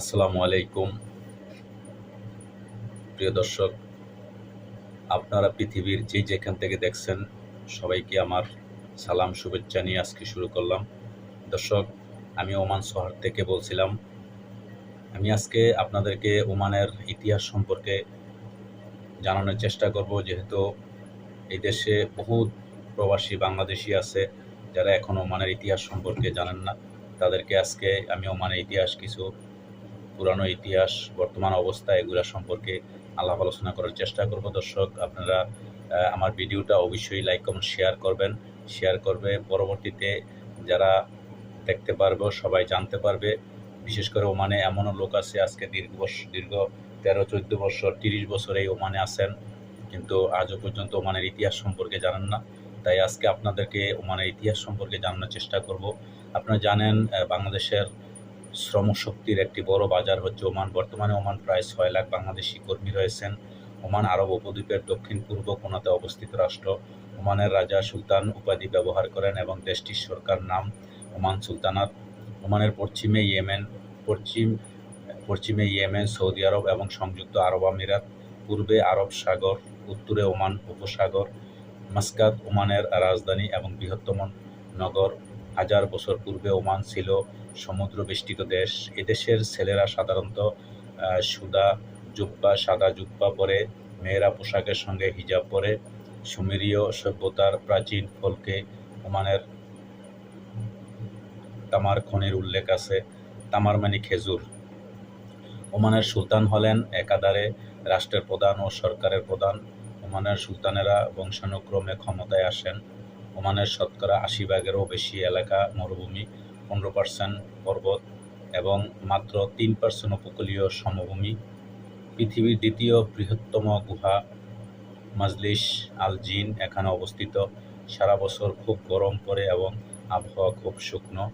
আসসালামু আলাইকুম। প্রিয় দর্শক, আপনারা পৃথিবীর যে যেখান থেকে দেখছেন, সবাইকে আমার সালাম, শুভেচ্ছা নিয়ে আজকে শুরু করলাম। দর্শক, আমি ওমান শহর থেকে বলছিলাম, আমি আজকে আপনাদেরকে ওমানের ইতিহাস সম্পর্কে জানানোর চেষ্টা করব। যেহেতু এই দেশে বহু প্রবাসী বাংলাদেশি আছে, যারা এখন ওমানের ইতিহাস সম্পর্কে জানেন না, তাদেরকে আজকে আমি ওমানের ইতিহাস কিছু পুরানো ইতিহাস, বর্তমান অবস্থা, এগুলো সম্পর্কে আলাপ আলোচনা করার চেষ্টা করব দর্শক। আপনারা আমার ভিডিওটা অবশ্যই লাইক, কমেন্ট, শেয়ার করবেন। শেয়ার করবে। পরবর্তীতে যারা দেখতে পারবে, সবাই জানতে পারবে। বিশেষ করে ওমানে এমনও লোক আছে, আজকে দীর্ঘ দীর্ঘ তেরো, চোদ্দ বছর, তিরিশ বছর এই ওমানে আছেন। কিন্তু আজও পর্যন্ত ওমানের ইতিহাস সম্পর্কে জানেন না। তাই আজকে আপনাদেরকে ওমানের ইতিহাস সম্পর্কে জানানোর চেষ্টা করব। আপনারা জানেন বাংলাদেশের শ্রমশক্তির একটি বড় বাজার হচ্ছে ওমান। বর্তমানে ওমান প্রায় ছয় লাখ বাংলাদেশি কর্মী রয়েছেন। ওমান আরব উপদ্বীপের দক্ষিণ পূর্ব কোণাতে অবস্থিত রাষ্ট্র। ওমানের রাজা সুলতান উপাধি ব্যবহার করেন এবং দেশটির সরকার নাম ওমান সুলতানাত। ওমানের পশ্চিমে ইয়েমেন, পশ্চিম, পশ্চিমে ইয়েমেন, সৌদি আরব এবং সংযুক্ত আরব আমিরাত। পূর্বে আরব সাগর, উত্তরে ওমান উপসাগর। মাস্কাত ওমানের রাজধানী এবং বৃহত্তম নগর হাজার বছর পূর্বে ওমান ছিল সমুদ্র বেষ্টিত দেশ। এদেশের ছেলেরা সাধারণত সুদা জুব্বা, সাদা জুব্বা পরে, মেয়েরা পোশাকের সঙ্গে হিজাব পরে, সুমেরীয় সভ্যতার প্রাচীন ফলকে ওমানের তামার খনির উল্লেখ আছে, তামার মানে খেজুর। ওমানের সুলতান হলেন একাধারে রাষ্ট্রের প্রধান ও সরকারের প্রধান। ওমানের সুলতানেরা বংশানুক্রমে ক্ষমতায় আসেন। ওমানের শতকরা আশি ভাগেরও বেশি এলাকা মরুভূমি, পনেরো পার্সেন্ট পর্বত এবং মাত্র তিন পার্সেন্ট উপকূলীয় সমভূমি। পৃথিবীর দ্বিতীয় বৃহত্তম গুহা মাজলিস আল জিন এখানে অবস্থিত। সারা বছর খুব গরম পড়ে এবং আবহাওয়া খুব শুকনো,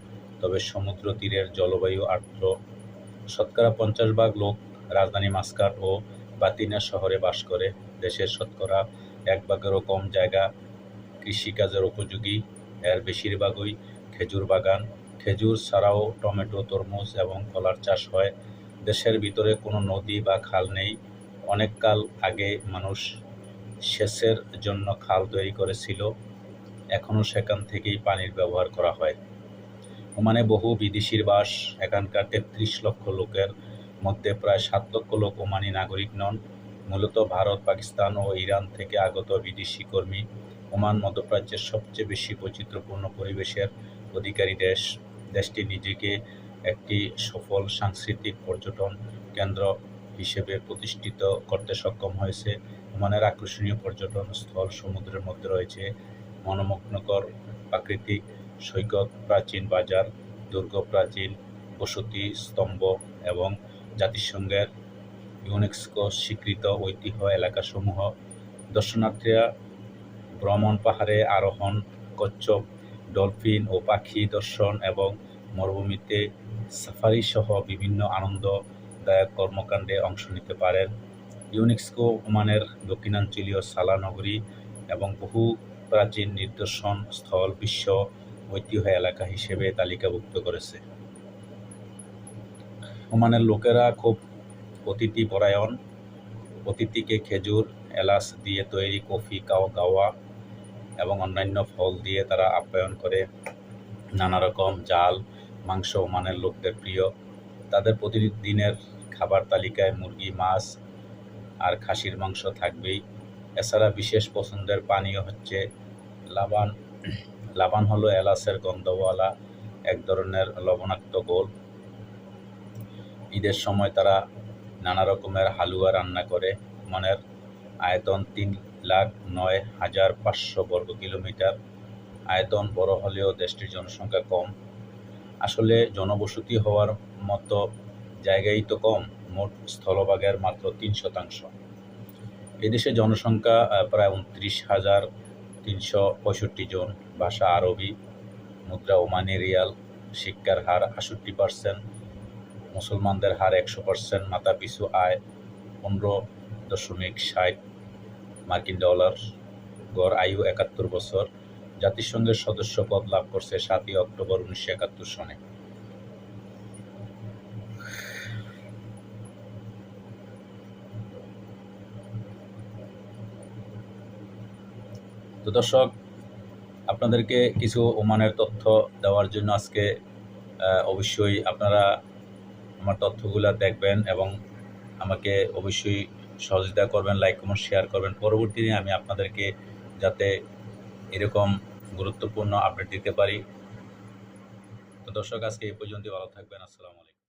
তবে সমুদ্র তীরের জলবায়ু আর্দ্র। শতকরা পঞ্চাশ ভাগ লোক রাজধানী মাস্কাট ও বাতিনা শহরে বাস করে। দেশের শতকরা এক ভাগেরও কম জায়গা কৃষিকাজের উপযোগী। এর বেশিরভাগই খেজুর বাগান। খেজুর ছাড়াও টমেটো, তরমুজ এবং কলার চাষ হয়। দেশের ভিতরে কোনো নদী বা খাল নেই। অনেক কাল আগে মানুষ সেচের জন্য খাল তৈরি করেছিল। এখনও সেখান থেকেই পানির ব্যবহার করা হয়। ওমানে বহু বিদেশির বাস, এখানকার তেত্রিশ লক্ষ লোকের মধ্যে প্রায় সাত লক্ষ লোক ওমানি নাগরিক নন। মূলত ভারত, পাকিস্তান ও ইরান থেকে আগত বিদেশি কর্মী। ওমান মধ্যপ্রাচ্যের সবচেয়ে বেশি বৈচিত্র্যপূর্ণ পরিবেশের অধিকারী দেশ। দেশটি নিজেকে একটি সফল সাংস্কৃতিক পর্যটন কেন্দ্র হিসেবে প্রতিষ্ঠিত করতে সক্ষম হয়েছে। ওমানের আকর্ষণীয় পর্যটন স্থল সমুদ্রের মধ্যে রয়েছে মনোমগ্নকর প্রাকৃতিক সৈকত, প্রাচীন বাজার দুর্গ প্রাচীন বসতি, স্তম্ভ এবং জাতিসংঘের ইউনেস্কো স্বীকৃত ঐতিহ্য এলাকাসমূহ। দর্শনার্থীরা ভ্রমণ পাহাড়ে আরোহণ কচ্ছপ, ডলফিন ও পাখি দর্শন এবং মরুভূমিতে সাফারি সহ বিভিন্ন আনন্দদায়ক কর্মকাণ্ডে অংশ নিতে পারেন। ইউনেস্কো ওমানের দক্ষিণাঞ্চলীয় সালা নগরী এবং বহু প্রাচীন নিদর্শন স্থল বিশ্ব ঐতিহ্য এলাকা হিসেবে তালিকাভুক্ত করেছে। ওমানের লোকেরা খুব অতিথি পরায়ণ অতিথিকে খেজুর, এলাচ দিয়ে তৈরি কফি কাওয়া এবং অন্যান্য ফল দিয়ে তারা আপ্যায়ন করে নানা রকম জাল, মাংস ওমানের লোকদের প্রিয়। তাদের প্রতিদিনের খাবার তালিকায় মুরগি, মাছ আর খাসির মাংস থাকবেই। এছাড়া বিশেষ পছন্দের পানীয় হচ্ছে লাবান। লাবান হলো এলাচের গন্ধওয়ালা, এক ধরনের লবণাক্ত গোল। ঈদের সময় তারা নানা রকমের হালুয়া রান্না করে। মনের আয়তন তিন লাখ নয় হাজার পাঁচশো বর্গ কিলোমিটার। আয়তন বড় হলেও দেশটির জনসংখ্যা কম। আসলে জনবসতি হওয়ার মতো জায়গাই তো কম, মোট স্থলভাগের মাত্র তিন শতাংশ। এদেশে জনসংখ্যা প্রায় উনত্রিশ হাজার তিনশো পঁয়ষট্টি জন। ভাষা আরবি, মুদ্রা ওমানি রিয়াল, শিক্ষার হার আষট্টি পার্সেন্ট, মুসলমানদের হার একশো পার্সেন্ট মাথা পিছু আয় পনেরো দশমিক ষাট মার্কিন ডলার গড় আয়ু একাত্তর বছর। জাতিসংঘের সদস্য পদ লাভ করছে সাতই অক্টোবর উনিশশো একাত্তর সনে। তো দর্শক, আপনাদেরকে কিছু ওমানের তথ্য দেওয়ার জন্য আজকে অবশ্যই আপনারা আমার তথ্যগুলো দেখবেন এবং আমাকে অবশ্যই সহযোগিতা করবেন লাইক কমেন্ট শেয়ার করবেন। পরবর্তী আমি আপনাদেরকে যাতে এরকম গুরুত্বপূর্ণ আপডেট দিতে পারি। তো দর্শক, আজকে এই পর্যন্ত ভালো থাকবেন। আসসালামু আলাইকুম।